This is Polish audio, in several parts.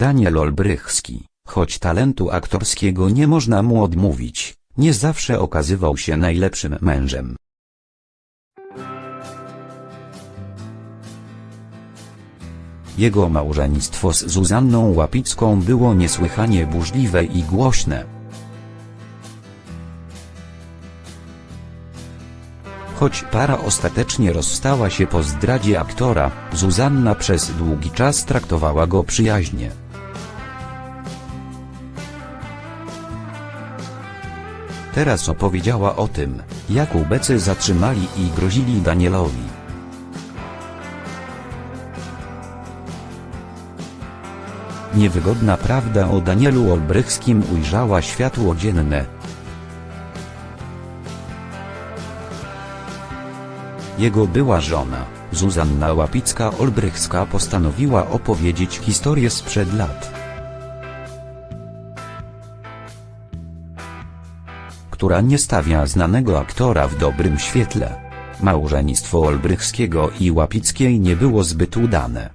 Daniel Olbrychski, choć talentu aktorskiego nie można mu odmówić, nie zawsze okazywał się najlepszym mężem. Jego małżeństwo z Zuzanną Łapicką było niesłychanie burzliwe i głośne. Choć para ostatecznie rozstała się po zdradzie aktora, Zuzanna przez długi czas traktowała go przyjaźnie. Teraz opowiedziała o tym, jak ubecy zatrzymali i grozili Danielowi. Niewygodna prawda o Danielu Olbrychskim ujrzała światło dzienne. Jego była żona, Zuzanna Łapicka-Olbrychska postanowiła opowiedzieć historię sprzed lat. Która nie stawia znanego aktora w dobrym świetle. Małżeństwo Olbrychskiego i Łapickiej nie było zbyt udane.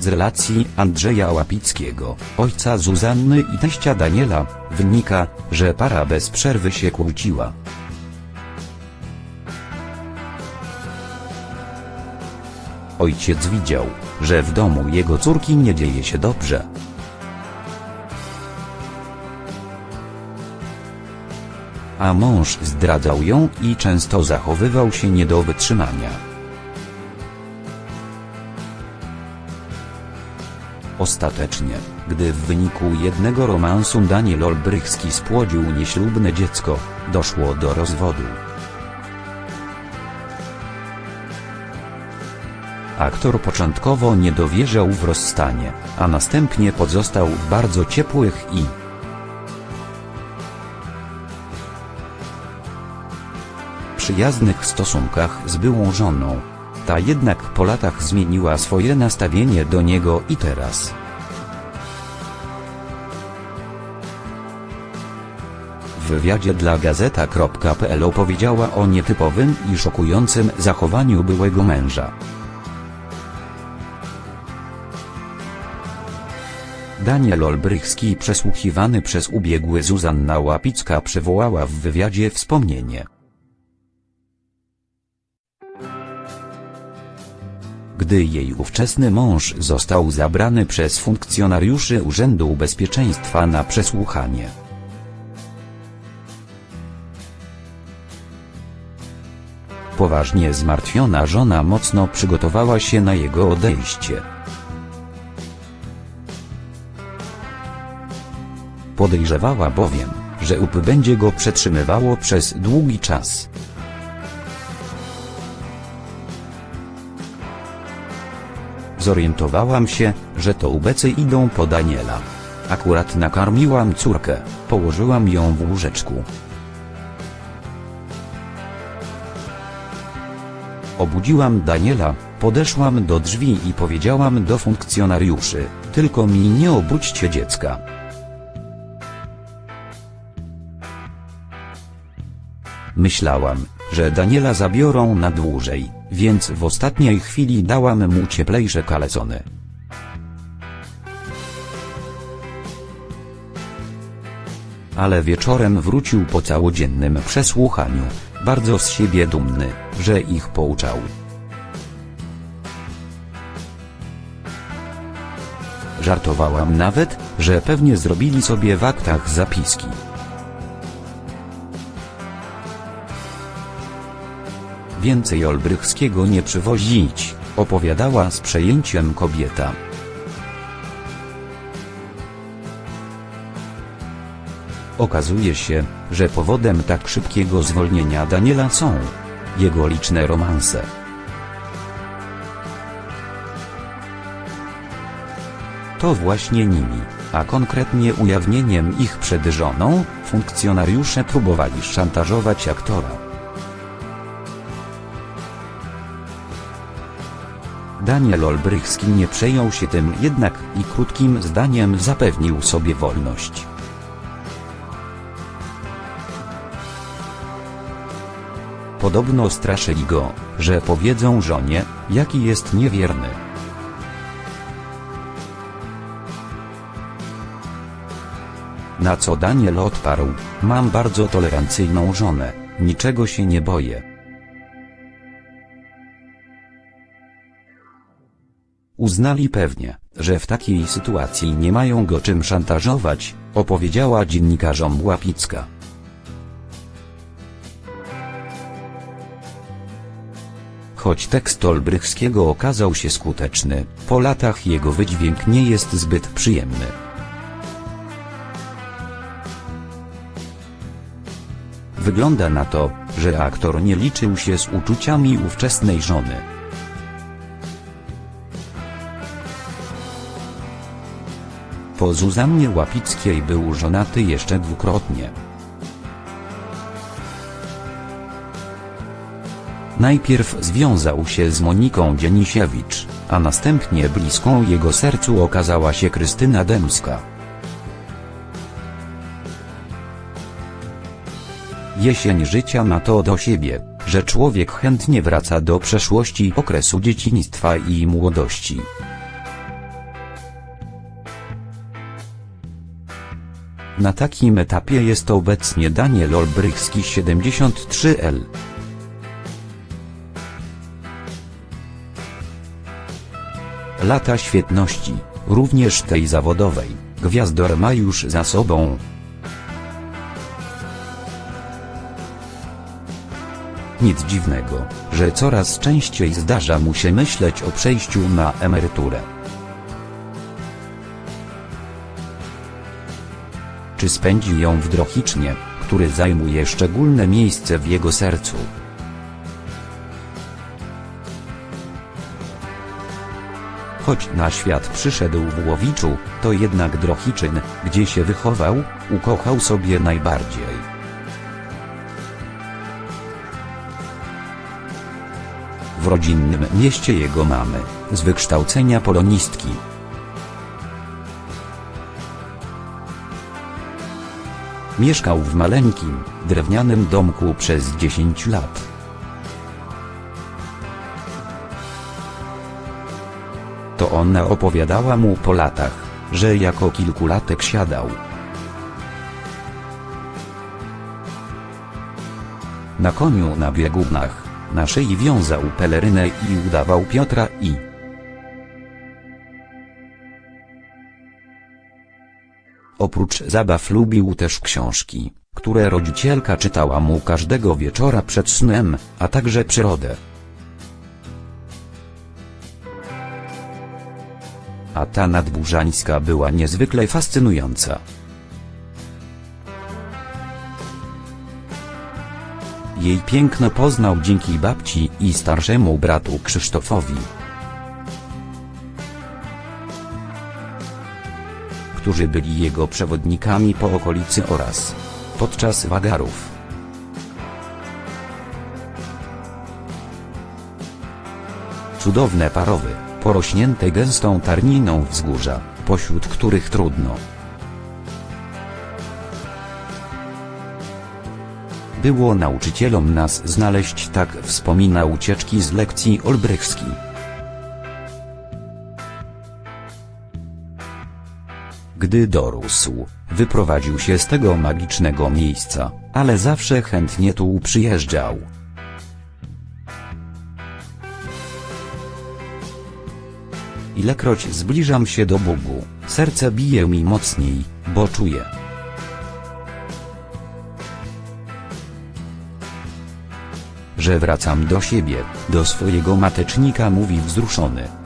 Z relacji Andrzeja Łapickiego, ojca Zuzanny i teścia Daniela, wynika, że para bez przerwy się kłóciła. Ojciec widział, że w domu jego córki nie dzieje się dobrze. A mąż zdradzał ją i często zachowywał się nie do wytrzymania. Ostatecznie, gdy w wyniku jednego romansu Daniel Olbrychski spłodził nieślubne dziecko, doszło do rozwodu. Aktor początkowo nie dowierzał w rozstanie, a następnie pozostał w bardzo ciepłych i przyjaznych stosunkach z byłą żoną. Ta jednak po latach zmieniła swoje nastawienie do niego i teraz. W wywiadzie dla Gazeta.pl opowiedziała o nietypowym i szokującym zachowaniu byłego męża. Daniel Olbrychski przesłuchiwany przez ubiegły Zuzanna Łapicka przywołała w wywiadzie wspomnienie. Gdy jej ówczesny mąż został zabrany przez funkcjonariuszy Urzędu Bezpieczeństwa na przesłuchanie. Poważnie zmartwiona żona mocno przygotowała się na jego odejście. Podejrzewała bowiem, że UP będzie go przetrzymywało przez długi czas. Zorientowałam się, że to ubecy idą po Daniela. Akurat nakarmiłam córkę, położyłam ją w łóżeczku. Obudziłam Daniela, podeszłam do drzwi i powiedziałam do funkcjonariuszy, tylko mi nie obudźcie dziecka. Myślałam, że Daniela zabiorą na dłużej, więc w ostatniej chwili dałam mu cieplejsze kalesony. Ale wieczorem wrócił po całodziennym przesłuchaniu, bardzo z siebie dumny, że ich pouczał. Żartowałam nawet, że pewnie zrobili sobie w aktach zapiski. Więcej Olbrychskiego nie przywozić, opowiadała z przejęciem kobieta. Okazuje się, że powodem tak szybkiego zwolnienia Daniela są jego liczne romanse. To właśnie nimi, a konkretnie ujawnieniem ich przed żoną, funkcjonariusze próbowali szantażować aktora. Daniel Olbrychski nie przejął się tym jednak i krótkim zdaniem zapewnił sobie wolność. Podobno straszyli go, że powiedzą żonie, jaki jest niewierny. Na co Daniel odparł, mam bardzo tolerancyjną żonę, niczego się nie boję. Uznali pewnie, że w takiej sytuacji nie mają go czym szantażować, opowiedziała dziennikarzom Łapicka. Choć tekst Olbrychskiego okazał się skuteczny, po latach jego wydźwięk nie jest zbyt przyjemny. Wygląda na to, że aktor nie liczył się z uczuciami ówczesnej żony. Po Zuzannie Łapickiej był żonaty jeszcze dwukrotnie. Najpierw związał się z Moniką Dzienisiewicz, a następnie bliską jego sercu okazała się Krystyna Dębska. Jesień życia ma to do siebie, że człowiek chętnie wraca do przeszłości okresu dzieciństwa i młodości. Na takim etapie jest obecnie Daniel Olbrychski 73L. Lata świetności, również tej zawodowej, gwiazdor ma już za sobą. Nic dziwnego, że coraz częściej zdarza mu się myśleć o przejściu na emeryturę. Czy spędzi ją w Drohicznie, który zajmuje szczególne miejsce w jego sercu? Choć na świat przyszedł w Łowiczu, to jednak Drohiczyn, gdzie się wychował, ukochał sobie najbardziej. W rodzinnym mieście jego mamy, z wykształcenia polonistki. Mieszkał w maleńkim, drewnianym domku przez 10 lat. To ona opowiadała mu po latach, że jako kilkulatek siadał. Na koniu na biegunach, na szyi wiązał pelerynę i udawał Piotra i Oprócz zabaw lubił też książki, które rodzicielka czytała mu każdego wieczora przed snem, a także przyrodę. A ta nadburzańska była niezwykle fascynująca. Jej piękno poznał dzięki babci i starszemu bratu Krzysztofowi. Którzy byli jego przewodnikami po okolicy oraz podczas wagarów. Cudowne parowy, porośnięte gęstą tarniną wzgórza, pośród których trudno. Było nauczycielom nas znaleźć tak wspomina ucieczki z lekcji Olbrychski. Gdy dorósł, wyprowadził się z tego magicznego miejsca, ale zawsze chętnie tu przyjeżdżał. Ilekroć zbliżam się do Bogu, serce bije mi mocniej, bo czuję. Że wracam do siebie, do swojego matecznika mówi wzruszony.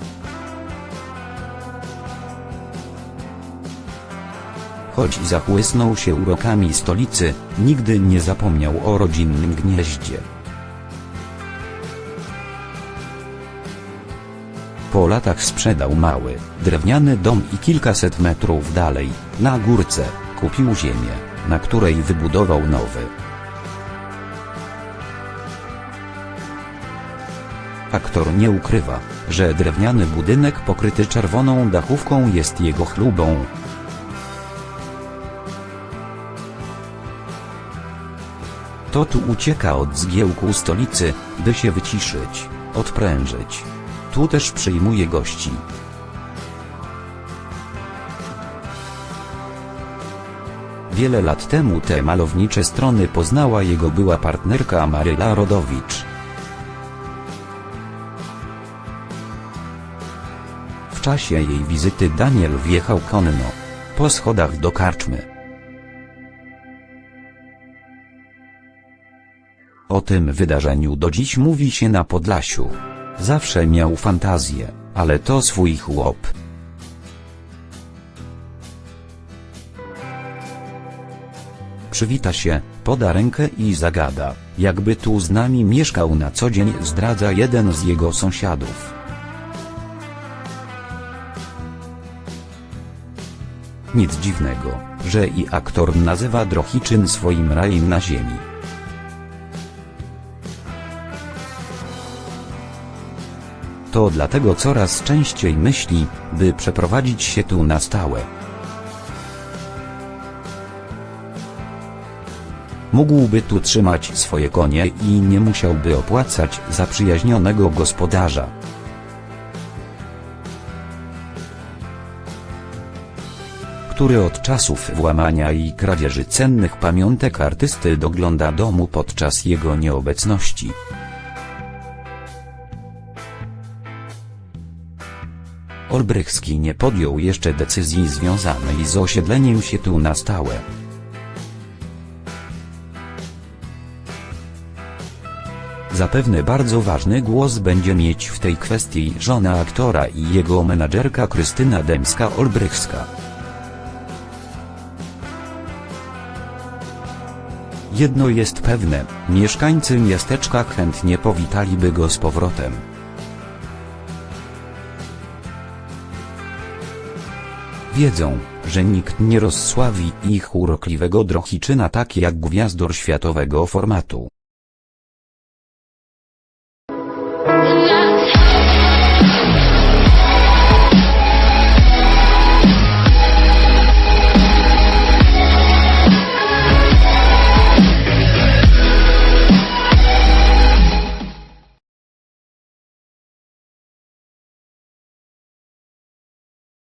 Choć zachłysnął się urokami stolicy, nigdy nie zapomniał o rodzinnym gnieździe. Po latach sprzedał mały, drewniany dom i kilkaset metrów dalej, na górce, kupił ziemię, na której wybudował nowy. Aktor nie ukrywa, że drewniany budynek pokryty czerwoną dachówką jest jego chlubą. To tu ucieka od zgiełku stolicy, by się wyciszyć, odprężyć. Tu też przyjmuje gości. Wiele lat temu te malownicze strony poznała jego była partnerka Maryla Rodowicz. W czasie jej wizyty Daniel wjechał konno. Po schodach do karczmy. O tym wydarzeniu do dziś mówi się na Podlasiu. Zawsze miał fantazję, ale to swój chłop. Przywita się, poda rękę i zagada, jakby tu z nami mieszkał na co dzień zdradza jeden z jego sąsiadów. Nic dziwnego, że i aktor nazywa Drohiczyn swoim rajem na ziemi. To dlatego coraz częściej myśli, by przeprowadzić się tu na stałe. Mógłby tu trzymać swoje konie i nie musiałby opłacać zaprzyjaźnionego gospodarza. który od czasów włamania i kradzieży cennych pamiątek artysty dogląda domu podczas jego nieobecności. Olbrychski nie podjął jeszcze decyzji związanej z osiedleniem się tu na stałe. Zapewne bardzo ważny głos będzie mieć w tej kwestii żona aktora i jego menadżerka Krystyna Dębska-Olbrychska. Jedno jest pewne, mieszkańcy miasteczka chętnie powitaliby go z powrotem. Wiedzą, że nikt nie rozsławi ich urokliwego Drohiczyna tak jak gwiazdor światowego formatu.